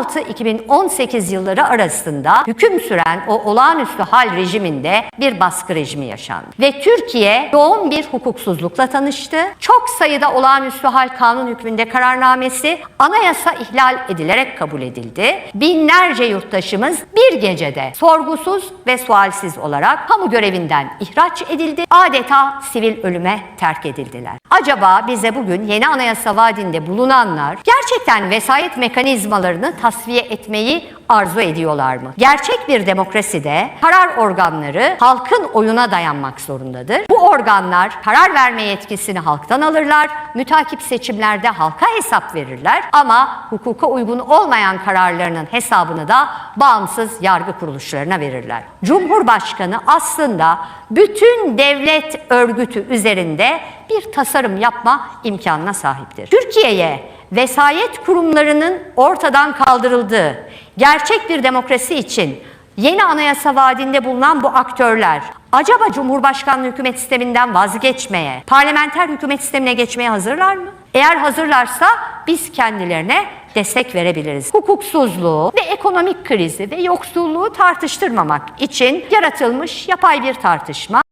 2016-2018 yılları arasında hüküm süren o olağanüstü hal rejiminde bir baskı rejimi yaşandı. Ve Türkiye yoğun bir hukuksuzlukla tanıştı. Çok sayıda olağanüstü hal kanun hükmünde kararnamesi anayasa ihlal edilerek kabul edildi. Binlerce yurttaşımız bir gecede sorgusuz ve sualsiz olarak kamu görevinden ihraç edildi. Adeta sivil ölüme terk edildiler. Acaba bize bugün yeni anayasa vaadinde bulunanlar gerçekten vesayet mekanizmalarını tasfiye etmeyi arzu ediyorlar mı? Gerçek bir demokraside karar organları halkın oyuna dayanmak zorundadır. Bu organlar karar verme yetkisini halktan alırlar, mütakip seçimlerde halka hesap verirler ama hukuka uygun olmayan kararlarının hesabını da bağımsız yargı kuruluşlarına verirler. Cumhurbaşkanı aslında bütün devlet örgütü üzerinde bir tasarım yapma imkanına sahiptir. Türkiye'ye vesayet kurumlarının ortadan kaldırıldığı gerçek bir demokrasi için yeni anayasa vaadinde bulunan bu aktörler acaba Cumhurbaşkanlığı hükümet sisteminden vazgeçmeye, parlamenter hükümet sistemine geçmeye hazırlar mı? Eğer hazırlarsa biz kendilerine destek verebiliriz. Hukuksuzluğu ve ekonomik krizi ve yoksulluğu tartıştırmamak için yaratılmış yapay bir tartışma.